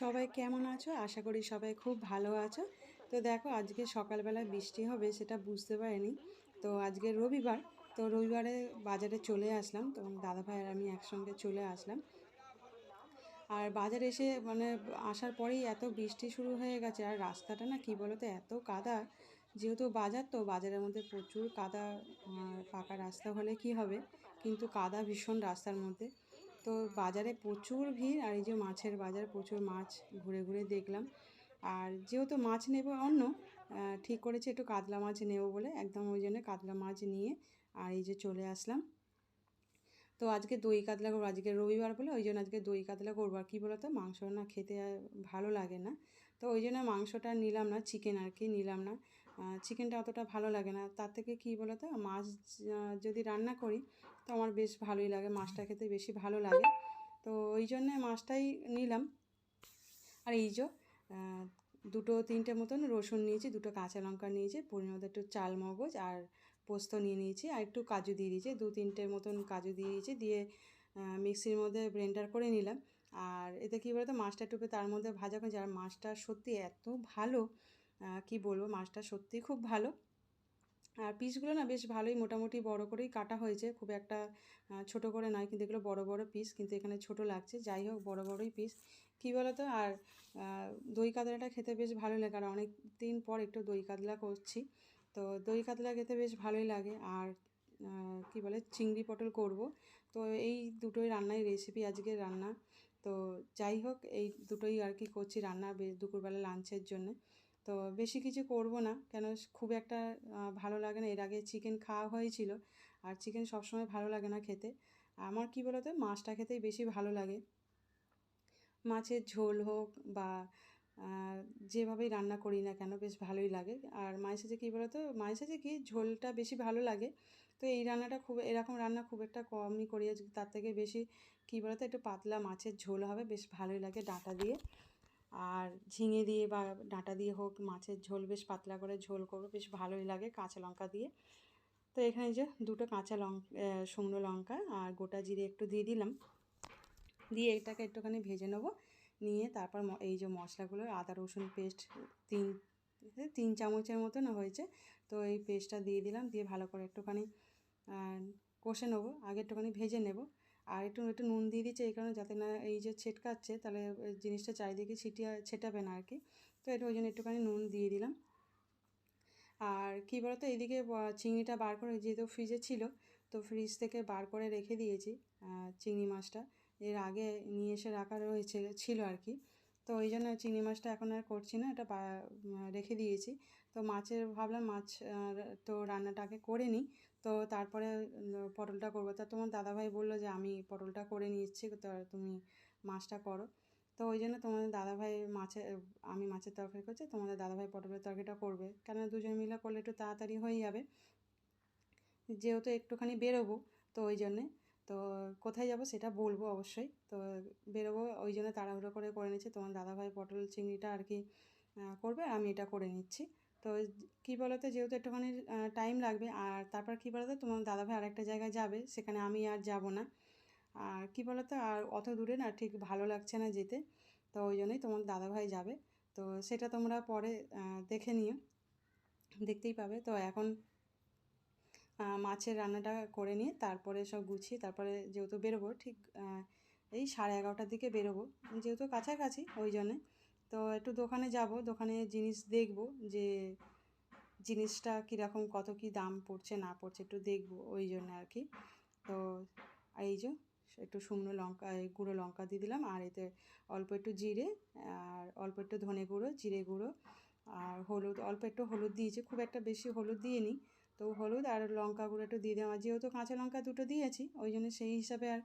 সবাই কেমন আছো? আশা করি সবাই খুব ভালো আছো। তো দেখো, আজকে সকালবেলা বৃষ্টি হবে সেটা বুঝতে পারিনি। তো আজকে রবিবার, তো রবিবারে বাজারে চলে আসলাম তো দাদা ভাই আর আমি একসঙ্গে চলে আসলাম। আর বাজারে এসে মানে আসার পরেই এত বৃষ্টি শুরু হয়ে গেছে, আর রাস্তাটা না কি বলতো, এত কাদা। যেহেতু বাজার, তো বাজারের মধ্যে প্রচুর কাদা পাকা রাস্তা হলে কি হবে? কিন্তু কাদা ভীষণ রাস্তার মধ্যে। তো বাজারে প্রচুর ভিড় আর এই যে মাছের বাজার, প্রচুর মাছ ঘুরে ঘুরে দেখলাম। আর যেহেতু মাছ নেব অন্য ঠিক করেছি একটু কাতলা মাছ নেব বলে, একদম ওই জন্য কাতলা মাছ নিয়ে আর এই যে চলে আসলাম। তো আজকে দই কাতলা করব, আজকে রবিবার বলে, ওই জন্য আজকে দই কাতলা করব। আর কী বলতো, মাংস না খেতে ভালো লাগে না। তো ওই জন্য মাংসটা নিলাম না, চিকেন আর কি নিলাম না। চিকেনটা অতটা ভালো লাগে না। তার থেকে কী বলতো মাছ আহ, যদি রান্না করি তো আমার বেশ ভালোই লাগে মাছটা খেতে বেশি ভালো লাগে। তো ওই জন্যে মাছটাই নিলাম। আর এই যে দুটো তিনটে মতন রসুন নিয়েছি দুটো কাঁচা লঙ্কা নিয়েছি পরিমাণ একটু চাল মগজ আর পোস্ত নিয়ে নিয়েছি আর একটু কাজু দিয়ে দিয়েছি। দু তিনটের মতন কাজু দিয়ে দিয়েছি দিয়ে মিক্সির মধ্যে ব্লেন্ডার করে নিলাম। আর এতে কী বলতো মাছটা টুপে তার মধ্যে ভাজা করেছি আর মাছটা সত্যি এত ভালো কি বলব, মাছটা সত্যি খুব ভালো। আর পিসগুলো না বেশ ভালোই, মোটামুটি বড় করেই কাটা হয়েছে। খুব একটা ছোট করে নয়, কিন্তু এগুলো বড় বড় পিস কিন্তু এখানে ছোট লাগছে। যাই হোক, বড় বড়ই পিস কী বলতো, আর দই কাতলাটা খেতে বেশ ভালো লাগে আর অনেক দিন পর একটু দই কাতলা করছি। তো দই কাতলা খেতে বেশ ভালোই লাগে, আর কী বলে, চিংড়ি পটল করব। তো এই দুটোই রান্নাই রেসিপি আজকে রান্না। তো যাই হোক, এই দুটোই আর কি করছি রান্না দুপুরবেলা লাঞ্চের জন্য। তো বেশি কিছু করব না। কেন খুব একটা ভালো লাগে না। এর আগে চিকেন খাওয়া হয়েছিল। আর চিকেন সবসময় ভালো লাগে না খেতে। আমার কি বলতো, মাছটা খেতেই বেশি ভালো লাগে। মাছের ঝোল হোক বা যেভাবেই রান্না করি না কেন বেশ ভালোই লাগে। আর মায়ের সাথে কী বলতো, মায়ের সাথে কি ঝোলটা বেশি ভালো লাগে। তো এই রান্নাটা খুব, এরকম রান্না খুব একটা কমই করি। তার থেকে বেশি কী বলতো, একটু পাতলা মাছের ঝোল হবে, বেশ ভালোই লাগে ডাঁটা দিয়ে। আর ঝিঙে দিয়ে বা ডাঁটা দিয়ে হোক, মাছের ঝোল বেশ পাতলা করে ঝোল করব, বেশ ভালোই লাগে কাঁচা লঙ্কা দিয়ে। তো এখানে যে দুটো কাঁচা লঙ্কা শুকনো লঙ্কা আর গোটা জিরে একটু দিয়ে দিলাম। দিয়ে এটাকে একটুখানি ভেজে নেব। নিয়ে তারপর এই যে মশলাগুলো, আদা, রসুন পেস্ট, তিন তিন চামচের মতন হয়েছে। তো এই পেস্টটা দিয়ে দিলাম, দিয়ে ভালো করে একটুখানি কষে নেব, আগে একটুখানি ভেজে নেব। আর একটু একটু নুন দিয়ে দিচ্ছে এই কারণে যাতে না এই যে ছেটকাচ্ছে, তাহলে জিনিসটা চারিদিকে ছিটিয়ে, ছেটাবে না আর কি তো এটা ওই জন্য একটুখানি নুন দিয়ে দিলাম। আর কী বলতো এদিকে ব- চিংড়িটা বার করে যেহেতু ফ্রিজে ছিল, তো ফ্রিজ থেকে বার করে রেখে দিয়েছি চিংড়ি মাছটা। এর আগে নিয়ে এসে রাখা রয়েছে, ছিল আর কি তো ওই জন্য চিংড়ি মাছটা এখন আর করছি না, এটা রেখে দিয়েছি। তো মাছের, ভাবলাম মাছ তো রান্নাটাকে করে নিই। তো তারপরে পটলটা করব। তা তোমার দাদাভাই বলল যে, আমি পটলটা করে নিচ্ছি তো তুমি মাছটা করো। তো ওই জন্য তোমাদের দাদাভাই মাছের আমি মাছের তরকারি করছি, তোমাদের দাদাভাই পটলের তরকারিটা করবে। কেননা দুজন মিলে করলে একটু তাড়াতাড়ি হয়ে যাবে। যেহেতু একটুখানি বেরোবো, তো ওই জন্যে, তো কোথায় যাব সেটা বলব অবশ্যই। তো বেরোবো, ওই জন্য তাড়াহুড়ো করে করে নিচ্ছি। তোমার দাদাভাই পটল, চিংড়িটা আর কি করবে আমি এটা করে নিচ্ছি। তো কী বলতো, যেহেতু একটুখানি টাইম লাগবে, আর তারপর কী বলতো, তোমার দাদাভাই আরেকটা জায়গায় যাবে, সেখানে আমি আর যাব না। আর কী বলতো, আর অত দূরে না ঠিক ভালো লাগছে না যেতে, তো ওই জন্যই তোমার দাদাভাই যাবে। তো সেটা তোমরা পরে দেখে নিও, দেখতেই পাবে। তো এখন মাছের রান্নাটা করে নিয়ে তারপরে সব গুছিয়ে তারপরে যেহেতু বেরোবো, ঠিক এই সাড়ে এগারোটার দিকে বেরোবো, যেহেতু কাছাকাছি, ওই জন্যে। তো একটু দোকানে যাব, দোকানে জিনিস দেখব যে জিনিসটা কীরকম, কত কী দাম পড়ছে, না পড়ছে একটু দেখব ওই জন্য আর কি। তো এই যে একটু শুকনো লঙ্কা গুঁড়ো লঙ্কা দিয়ে দিলাম, আর এতে অল্প একটু জিরে আর অল্প একটু ধনে গুঁড়ো, জিরে গুঁড়ো আর হলুদ, অল্প একটু হলুদ দিয়েছি, খুব একটা বেশি হলুদ দিইনি। তো হলুদ আর লঙ্কা গুঁড়ো একটু দিয়ে দেওয়া, যেহেতু কাঁচা লঙ্কা দুটো দিয়েছি, ওই জন্য সেই হিসাবে আর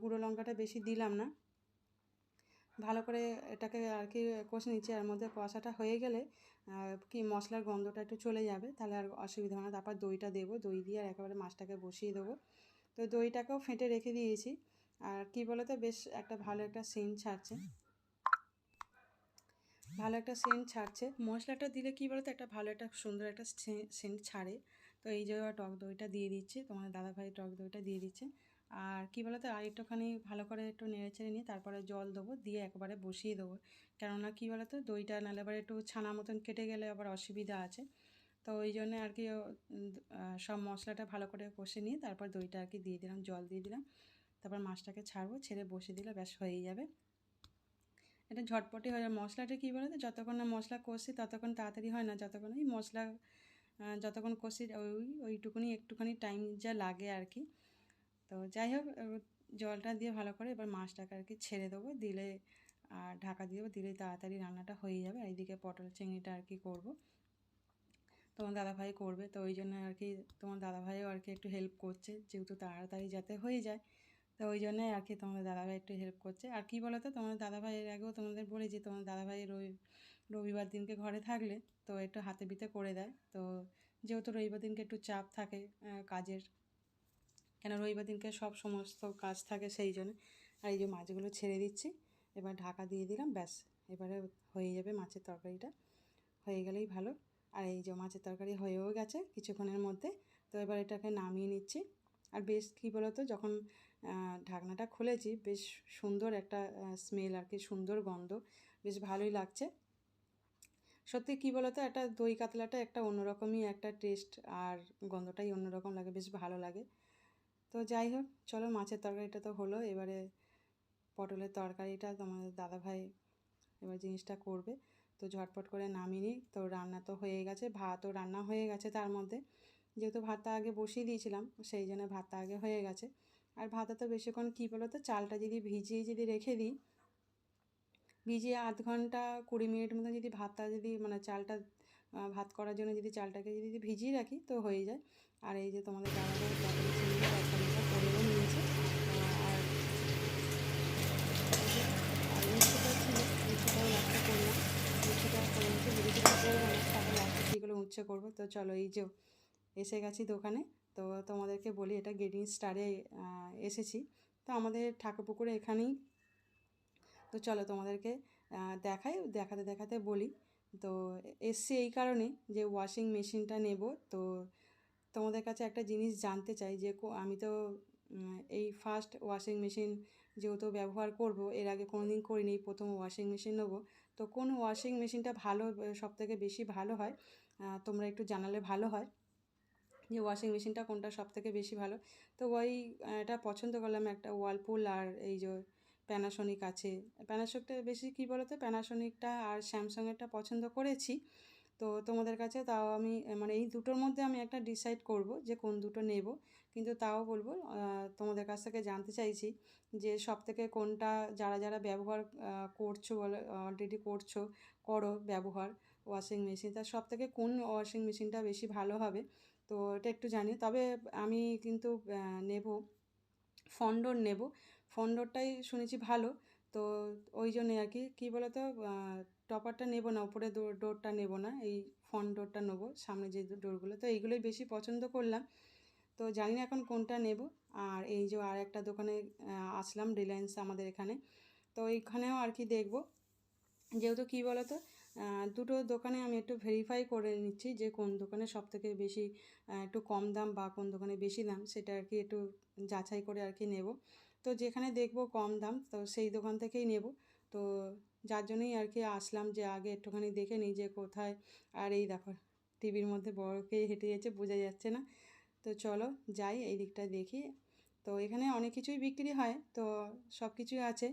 গুঁড়ো লঙ্কাটা বেশি দিলাম না। ভালো করে এটাকে আর কি কষে নিচ্ছি। এর মধ্যে কষাটা হয়ে গেলে কি মশলার গন্ধটা একটু চলে যাবে, তাহলে আর অসুবিধা হবে না। তারপর দইটা দেবো, দই দিয়ে আর একেবারে মাছটাকে বসিয়ে দেবো। তো দইটাকেও ফেটে রেখে দিয়েছি। আর কি বলতো, বেশ একটা ভালো একটা সেন্ট ছাড়ছে। ভালো একটা সেন্ট ছাড়ছে। মশলাটা দিলে কি বলতো, একটা ভালো একটা সুন্দর একটা সেন্ট ছাড়ে। তো এই যে টক দইটা দিয়ে দিচ্ছি তোমার দাদাভাই টক দইটা দিয়ে দিচ্ছে। আর কী বলো তো আর একটুখানি ভালো করে একটু নেড়ে চেড়ে নিয়ে তারপরে জল দেবো, দিয়ে একবারে বসিয়ে দেবো। কেননা কী বলো তো দইটা নাহলে আবার একটু ছানা মতন কেটে গেলে আবার অসুবিধা আছে। তো ওই জন্য আর কি সব মশলাটা ভালো করে কষে নিয়ে তারপর দইটা আর কি দিয়ে দিলাম, জল দিয়ে দিলাম। তারপর মাছটাকে ছাড়বো, ছেড়ে বসে দিলে ব্যাস হয়েই যাবে। এটা ঝটপটি হয়ে যায় মশলাটা কী বলে তো যতক্ষণ না মশলা কষি ততক্ষণ তাড়াতাড়ি হয় না, যতক্ষণ ওই মশলা যতক্ষণ কষি, ওই, ওইটুকুনি একটুখানি টাইম যা লাগে আর কি। তো যাই হোক জলটা দিয়ে ভালো করে এবার মাছটাকে আর কি ছেড়ে দেবো। দিলে, আর ঢাকা দিয়ে দেবো, দিলেই তাড়াতাড়ি রান্নাটা হয়ে যাবে। এইদিকে পটল চিংড়িটা আর কি করব। তোমার দাদাভাই করবে, তো ওই জন্য আর কি তোমার দাদাভাইও আর কি একটু হেল্প করছে, যেহেতু তাড়াতাড়ি যাতে হয়ে যায়। তো ওই জন্যে আর কি তোমাদের দাদাভাই একটু হেল্প করছে। আর কি বলো তো তোমাদের দাদাভাইয়ের আগেও তোমাদের বলেছি তোমার দাদাভাই রবি, রবিবার দিনকে ঘরে থাকলে তো একটু হাতে বিতে করে দেয়। তো যেহেতু রবিবার দিনকে একটু চাপ থাকে কাজের কেন রবিবার দিনকে সব সমস্ত কাজ থাকে সেই জন্য। আর এই যে মাছগুলো ছেড়ে দিচ্ছি, এবার ঢাকা দিয়ে দিলাম, ব্যাস। এবারে হয়ে যাবে মাছের তরকারিটা। হয়ে গেলেই ভালো। আর এই যে মাছের তরকারি হয়েও গেছে কিছুক্ষণের মধ্যে, তো এবার এটাকে নামিয়ে নিচ্ছি। আর বেশ কী বলতো, যখন ঢাকনাটা খুলেছি, বেশ সুন্দর একটা স্মেল আর কি, সুন্দর গন্ধ। বেশ ভালোই লাগছে। সত্যি কী বলতো, একটা দই কাতলাটা একটা অন্যরকমই একটা টেস্ট আর গন্ধটাই অন্যরকম লাগে, বেশ ভালো লাগে। তো যাই হোক, চলো মাছের তরকারিটা তো হলো। এবারে পটলের তরকারিটা তোমাদের দাদাভাই এবার জিনিসটা করবে। তো ঝটপট করে নামিয়ে নিই। তো রান্না তো হয়ে গেছে, ভাতও রান্না হয়ে গেছে তার মধ্যে। যেহেতু ভাতটা আগে বসিয়ে দিয়েছিলাম, সেই জন্য ভাতটা আগে হয়ে গেছে। আর ভাতটা তো বেশিক্ষণ, কী বলো তো চালটা যদি ভিজিয়ে যদি রেখে দিই, ভিজিয়ে আধ ঘণ্টা কুড়ি মিনিট মতো যদি ভাতটা যদি মানে চালটা ভাত করার জন্য যদি চালটাকে যদি ভিজিয়ে রাখি, তো হয়ে যায়। আর এই যে তোমাদের দাদাদের পটল চিংড়ি একটা মিটা করেও নিয়েছে আর আর উচ্ছেটা ছিল উচ্ছেটাও লাস্টে করলাম উচ্ছেটা করে নিচ্ছি ভেবেছিলাম করব না তারপর লাস্টে উচ্ছে করব। তো চলো এই যে এসে গেছি দোকানে। তো তোমাদেরকে বলি, এটা গেটিং স্টারে এসেছি। তো আমাদের ঠাকুরপুকুরে এখানেই। তো চলো তোমাদেরকে দেখাই, দেখাতে দেখাতে বলি। তো এসছি এই কারণে যে ওয়াশিং মেশিনটা নেব। তো তোমাদের কাছে একটা জিনিস জানতে চাই যে আমি তো এই ফার্স্ট ওয়াশিং মেশিন যেহেতু ব্যবহার করব, এর আগে কোনো দিন করিনি, প্রথম ওয়াশিং মেশিন নেব। তো কোন ওয়াশিং মেশিনটা ভালো সব থেকে বেশি ভালো হয়? তোমরা একটু জানালে ভালো হয় যে ওয়াশিং মেশিনটা কোনটা সব থেকে বেশি ভালো। তো ওই এটা পছন্দ করলাম একটা ওয়ালপুল আর এই যে প্যানাসনিক আছে। প্যানাসনিকটা বেশি কী বলো তো প্যানাসনিকটা আর স্যামসাংয়েরটা পছন্দ করেছি। তো তোমাদের কাছে তাও আমি মানে এই দুটোর মধ্যে আমি একটা ডিসাইড করব যে কোন দুটো নেব। কিন্তু তাও বলব তোমাদের কাছ থেকে জানতে চাইছি যে সব থেকে কোনটা যারা যারা ব্যবহার করছ বলে অলরেডি করছ, করো ব্যবহার ওয়াশিং মেশিন তার সব থেকে কোন ওয়াশিং মেশিনটা বেশি ভালো হবে? তো এটা একটু জানি তবে আমি কিন্তু নেব ফন্ডর নেব। ফন্ডরটাই শুনেছি ভালো। তো ওই জন্যে আর কি, কী বলো তো টপারটা নেব না, উপরে ডোরটা নেব না, এই ফ্রন্ট ডোরটা নেব, সামনে যে ডোরগুলো। তো এইগুলোই বেশি পছন্দ করলাম। তো জানি না এখন কোনটা নেব। আর এই যে আর একটা দোকানে আসলাম রিলায়েন্স আমাদের এখানে। তো এইখানেও আর কি দেখব। যেহেতু কী বলো তো দুটো দোকানে আমি একটু ভেরিফাই করে নিচ্ছি যে কোন দোকানে সব থেকে বেশি একটু কম দাম বা কোন দোকানে বেশি দাম, সেটা আর কি একটু যাচাই করে আর কি নেব। তো যেখানে দেখব কম দাম, তো সেই দোকান থেকেই নেব। তো যার জন্যই আর কি আসলাম যে আগে একটুখানি দেখে নিই যে কোথায়। আর এই দেখো, টিভির মধ্যে বড়কেই হেঁটে যাচ্ছে, বোঝা যাচ্ছে না। তো চলো যাই, এই দিকটা দেখি। তো এখানে অনেক কিছুই বিক্রি হয়, তো সব কিছুই আছে।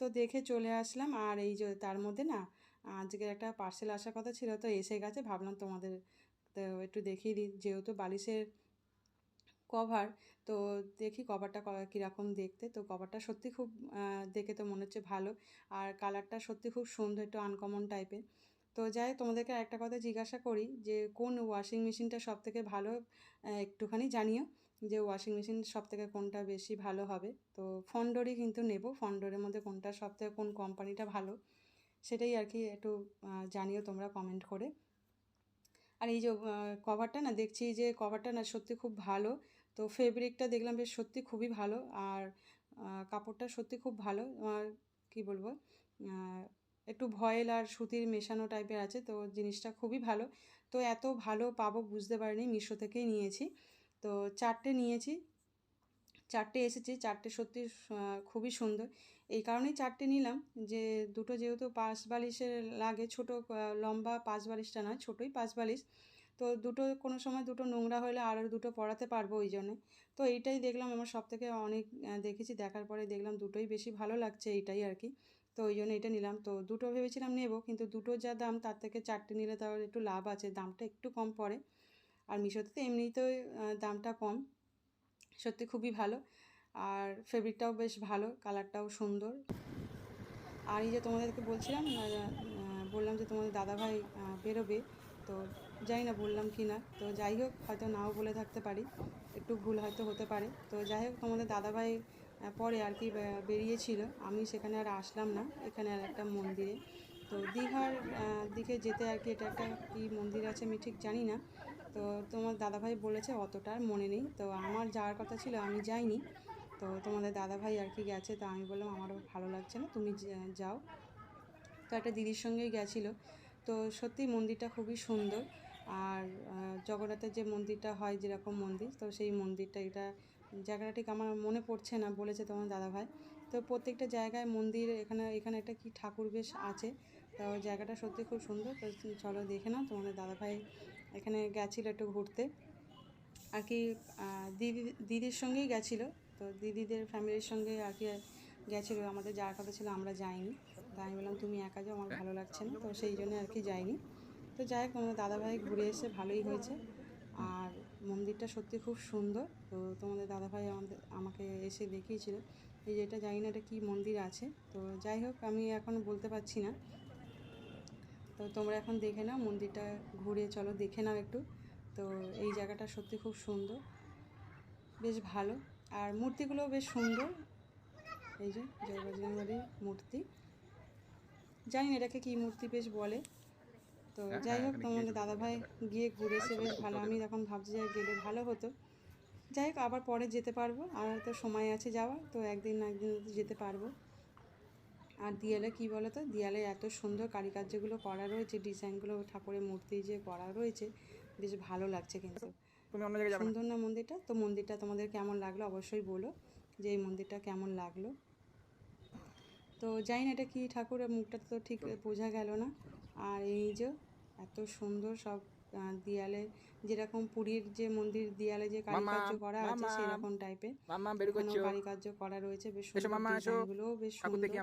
তো দেখে চলে আসলাম। আর এই যে তার মধ্যে না আজকের একটা পার্সেল আসার কথা ছিল, তো এসে গেছে। ভাবলাম তোমাদের একটু দেখিয়ে দিই। যেহেতু বালিশের কভার তো দেখি কভারটা কীরকম দেখতে। তো কভারটা সত্যি খুব দেখে তো মনে হচ্ছে ভালো। আর কালারটা সত্যি খুব সুন্দর, একটু আনকমন টাইপের তো যাই তোমাদেরকে একটা কথা জিজ্ঞাসা করি যে, কোন ওয়াশিং মেশিনটা সব থেকে ভালো একটুখানি জানিও যে ওয়াশিং মেশিন সব থেকে কোনটা বেশি ভালো হবে। তো ফন্ডরই কিন্তু নেব। ফন্ডরের মধ্যে কোনটা সব থেকে কোন কোম্পানিটা ভালো? সেটাই আর কি একটু জানিও তোমরা কমেন্ট করে। আর এই যে কভারটা না দেখছি যে কভারটা না সত্যি খুব ভালো। তো ফেব্রিকটা দেখলাম বেশ সত্যি খুবই ভালো। আর কাপড়টা সত্যি খুব ভালো। আর কী বলব? একটু ভয়েল আর সুতির মেশানো টাইপের আছে, তো জিনিসটা খুবই ভালো। তো এত ভালো পাবো বুঝতে পারিনি, মিশো থেকেই নিয়েছি। তো চারটে নিয়েছি। চারটে এসেছে, চারটে সত্যি খুবই সুন্দর। এই কারণেই চারটে নিলাম। যে দুটো যেহেতু পাঁচ বালিশের লাগে, ছোট লম্বা পাঁচ বালিশটা নয়, ছোটোই পাঁচ বালিশ। তো দুটো, কোনো সময় দুটো নোংরা হলে আরও দুটো পড়াতে পারব ওই জন্যে। তো এইটাই দেখলাম, আমার সব থেকে অনেক দেখেছি, দেখার পরে দেখলাম দুটোই বেশি ভালো লাগছে এইটাই আর কি। তো ওই জন্য এটা নিলাম। তো দুটো ভেবেছিলাম নেব, কিন্তু দুটো যা দাম, তার থেকে চারটে নিলে তাহলে একটু লাভ আছে, দামটা একটু কম পড়ে। আর মিশোতে তো এমনিতেই দামটা কম। সত্যি খুবই ভালো। আর ফেব্রিকটাও বেশ ভালো কালারটাও সুন্দর। আর এই যে তোমাদেরকে বলছিলাম বললাম যে তোমাদের দাদাভাই বেরোবে, তো জানি না বললাম কি না। তো যাই হোক, হয়তো নাও বলে থাকতে পারি, একটু ভুল হয়তো হতে পারে। তো যাই হোক, তোমাদের দাদাভাই পরে আর কি বেরিয়েছিল। আমি সেখানে আর আসলাম না, এখানে আর একটা মন্দিরে। তো দীঘার দিকে যেতে আর কি, এটা একটা কী মন্দির আছে আমি ঠিক জানি না। তো তোমার দাদাভাই বলেছে অতটা, আর মনে নেই। তো আমার যাওয়ার কথা ছিল, আমি যাইনি। তো তোমাদের দাদাভাই আর কি গেছে, তো আমি বললাম আমারও ভালো লাগছে না, তুমি যাও। তো একটা দিদির সঙ্গেই গেছিল। তো সত্যি মন্দিরটা খুবই সুন্দর। আর জগন্নাথের যে মন্দিরটা হয়, যেরকম মন্দির, তো সেই মন্দিরটা, এটা জায়গাটা ঠিক আমার মনে পড়ছে না, বলেছে তোমার দাদাভাই। তো প্রত্যেকটা জায়গায় মন্দির, এখানে এখানে একটা কি ঠাকুর বেশ আছে। তো জায়গাটা সত্যি খুব সুন্দর। তো চলো দেখে নাও তোমাদের দাদাভাই এখানে গেছিল একটু ঘুরতে। আর কি দিদি, দিদির সঙ্গেই গেছিল। তো দিদিদের ফ্যামিলির সঙ্গে আর কি গেছিল। আমাদের যাওয়ার কথা ছিল, আমরা যাইনি। তাই আমি বললাম, তুমি একা যাও, আমার ভালো লাগছে না। তো সেই জন্য আর কি যাইনি। তো যাই হোক তোমাদের দাদাভাই ঘুরে এসে ভালোই হয়েছে। আর মন্দিরটা সত্যি খুব সুন্দর। তো তোমাদের দাদাভাই আমাদের, আমাকে এসে দেখিয়েছিল। এই যে এটা জানি না এটা কী মন্দির আছে। তো যাই হোক, আমি এখন বলতে পারছি না। তো তোমরা এখন দেখে নাও মন্দিরটা ঘুরে চলো দেখে নাও একটু। তো এই জায়গাটা সত্যি খুব সুন্দর বেশ ভালো। আর মূর্তিগুলোও বেশ সুন্দর। এই যে জয় বজরঙ্গবলীর মূর্তি। জানি না এটাকে কী মূর্তি বেশ বলে। তো হ্যাঁ, যাই হ্যাঁ, হোক তোমাদের দাদাভাই গিয়ে ঘুরে এসে বেশ ভালো। আমি তখন ভাবছি যে গেলে ভালো হতো। যাই হোক আবার পরে যেতে পারব। আর তো সময় আছে যাওয়ার তো একদিন না একদিন যেতে পারব। আর দিয়ালে কি বলো তো দিয়ালে এত সুন্দর কারিকার্যগুলো করা রয়েছে ডিজাইনগুলো ঠাকুরের মূর্তি যে করা রয়েছে বেশ ভালো লাগছে কিন্তু। সুন্দর না? মন্দিরটা? তো মন্দিরটা তোমাদের কেমন লাগল অবশ্যই বলো যে এই মন্দিরটা কেমন লাগল। তো জানি না এটা কি ঠাকুরের মুখটা তো ঠিক বোঝা গেল না। আর এই যে এত সুন্দর সব দেয়ালে যেরকম পুরীর যে মন্দির দেয়ালে যে কারুকার্য করা আছে। সেরকম টাইপের কারুকার্য করা রয়েছে বেশ সুন্দর বেশ সুন্দর।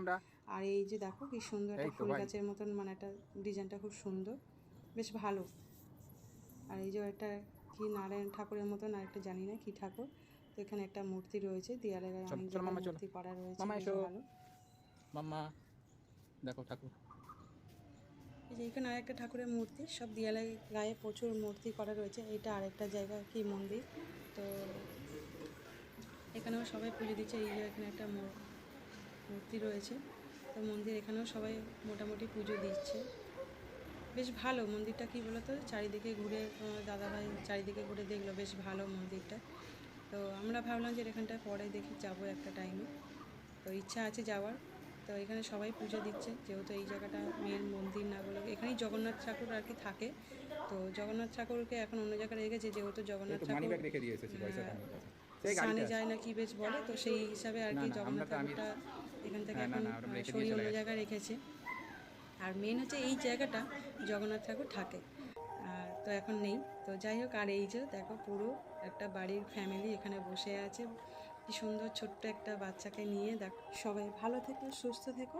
আর এই যে দেখো কি সুন্দর একটা ফুল গাছের মতন মানে একটা ডিজাইনটা খুব সুন্দর বেশ ভালো। আর এই যে একটা কি নারায়ণ ঠাকুরের মতন আর একটা জানি না কি ঠাকুর। তো এখানে একটা মূর্তি রয়েছে দেয়ালে অনেক। মূর্তি করা রয়েছে মামা। ভালো। দেখো ঠাকুর। যে এখানে আরেকটা ঠাকুরের মূর্তি, সব দেয়ালে গায়ে প্রচুর মূর্তি করা রয়েছে। এটা আরেকটা জায়গা কি মন্দির? তো এখানেও সবাই পুজো দিচ্ছে, এই যে এখানে একটা মূর্তি রয়েছে। তো মন্দির এখানেও সবাই মোটামুটি পুজো দিচ্ছে। বেশ ভালো মন্দিরটা কি বলতো? চারিদিকে ঘুরে দাদাভাই চারিদিকে ঘুরে দেখল, বেশ ভালো মন্দিরটা। তো আমরা ভাবলাম যে এখানটায় পরে দেখি, যাব একটা টাইমে তো ইচ্ছা আছে যাওয়ার। তো এখানে সবাই পুজো দিচ্ছে যেহেতু এই জায়গাটা মেন মন্দির না বলে এখানেই জগন্নাথ ঠাকুর আর কি থাকে। তো জগন্নাথ ঠাকুরকে এখন অন্য জায়গায় রেখেছে যেহেতু জগন্নাথ ঠাকুর হ্যাঁ, স্নানে যায় না কি বেশ বলে তো সেই হিসাবে আর কি জগন্নাথ ঠাকুরটা এখান থেকে হ্যাঁ, এখন সরিয়ে অন্য জায়গায় রেখেছে। আর মেন হচ্ছে এই জায়গাটা জগন্নাথ ঠাকুর থাকে। আর তো এখন নেই। তো যাই হোক আর এই যে দেখো পুরো একটা বাড়ির ফ্যামিলি এখানে বসে আছে। কি সুন্দর ছোট্ট একটা বাচ্চাকে নিয়ে দেখো। সবাই ভালো থেকো সুস্থ থেকো।